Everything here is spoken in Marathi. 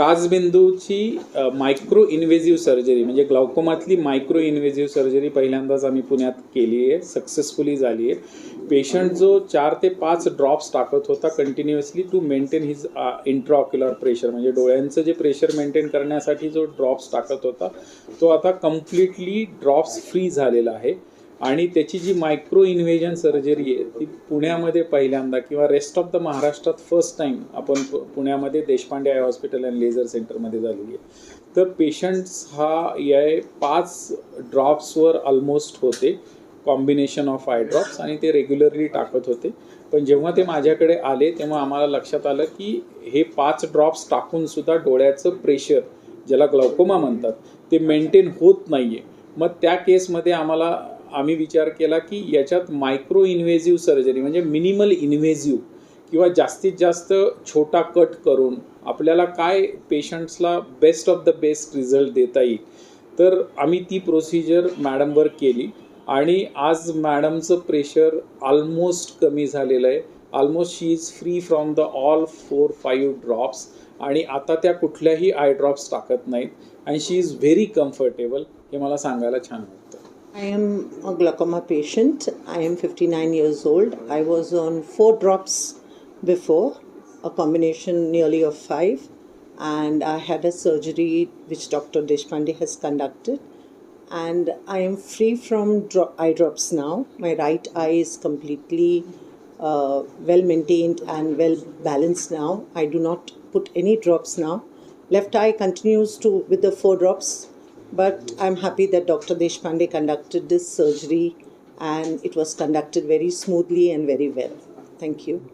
काचबिंदूची मायक्रो इन्व्हेझिव्ह सर्जरी म्हणजे ग्लाउकोमातली मायक्रो इन्व्हेझिव्ह सर्जरी पहिल्यांदाच आम्ही पुण्यात केली आहे सक्सेसफुली झाली आहे. पेशंट जो चार ते पाच ड्रॉप्स टाकत होता continuously to maintain his intraocular pressure म्हणजे डोळ्यांचं जे प्रेशर मेंटेन करण्यासाठी जो ड्रॉप्स टाकत होता तो आता कम्प्लिटली ड्रॉप्स फ्री झालेला आहे. आणि त्याची जी मायक्रो इन्व्हेजन सर्जरी आहे ती पुण्यामध्ये पहिल्यांदा किंवा रेस्ट ऑफ द महाराष्ट्रात फर्स्ट टाइम आपण पु- पुण्यामध्ये Deshpande eye hospital and laser सेंटरमध्ये झालेली आहे. तर पेशंट्स हा या पाच ड्रॉप्सवर ऑलमोस्ट होते. कॉम्बिनेशन ऑफ आय ड्रॉप्स आणि ते रेग्युलरली टाकत होते. पण जेव्हा ते माझ्याकडे आले तेव्हा आम्हाला लक्षात आलं की हे पाच ड्रॉप्स टाकूनसुद्धा डोळ्याचं प्रेशर ज्याला ग्लाउकोमा म्हणतात ते मेंटेन होत नाही आहे मग त्या केसमध्ये आम्हाला आम्ही विचार केला की याच्यात मायक्रो इन्व्हेझिव्ह सर्जरी म्हणजे मिनिमल इन्व्हेझिव्ह किंवा जास्तीत जास्त छोटा कट करून आपल्याला काय पेशंट्सला best of the best result देता येईल. तर आम्ही ती प्रोसिजर मॅडमवर केली आणि आज मॅडमचं प्रेशर ऑलमोस्ट कमी झालेलं आहे. Almost she is free from the all four five drops आणि आता त्या कुठल्याही आय ड्रॉप्स टाकत नाहीत. आणि शी इज व्हेरी कम्फर्टेबल हे मला सांगायला छान वाटतं. I am a glaucoma patient. I am 59 years old. I was on four drops before, a combination nearly of five, and I had a surgery which Dr. Deshpande has conducted. And I am free from dro- eye drops now. My right eye is completely uh, well maintained and well balanced now. I do not put any drops now. Left eye continues to with the four drops but I'm happy that Dr. Deshpande conducted this surgery and it was conducted very smoothly and very well. Thank you.